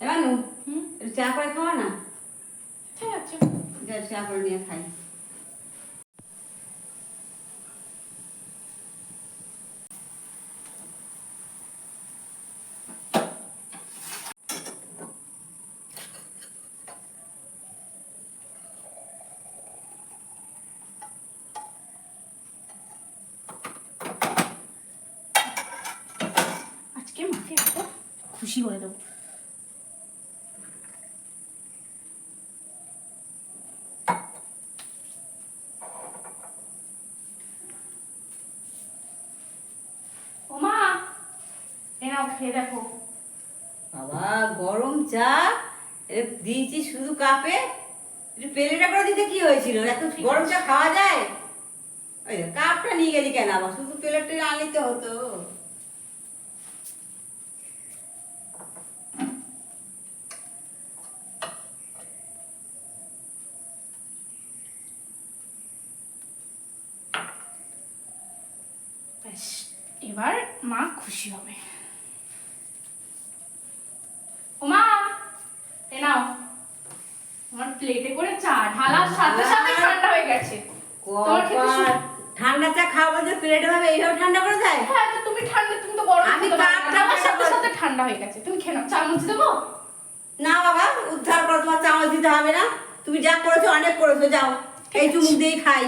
এবার চা করে খাওয়া না? ঠিক আছে। চা করে নিয়ে খাই। আজকে মাকে এত খুশি করে দেবো। নাও খেয়ে দেখো। বাবা গরম চা দিয়েছি শুধু কাপে। পেলেটা করে দিতে কি হয়েছিল? এত গরম চা খাওয়া যায়? ওই কাপটা নিয়ে গেলি কেন আবার? শুধু প্লেটটা আনলিতে হতো। এবার মা খুশি হবে ও মা এ নাও আমার প্লেটে করে চা ঢালার সাথে সাথে ঠান্ডা হয়ে গেছে। তোমার খেতে ঠান্ডা চা খাওয়া বলতে প্লেটে ভাবে এইভাবে ঠান্ডা করে দেয়? হ্যাঁ তো তুমি ঠান্ডা তুমি তো গরম আমি সাথে সাথে ঠান্ডা হয়ে গেছে। তুমি খেয়ে নাও চামচ দেবো? না বাবা উদ্ধার করো তোমার চামচ দিতে হবে না। তুমি যা করেছ অনেক করেছ যাও। এই চুমুক দিয়েই খাই।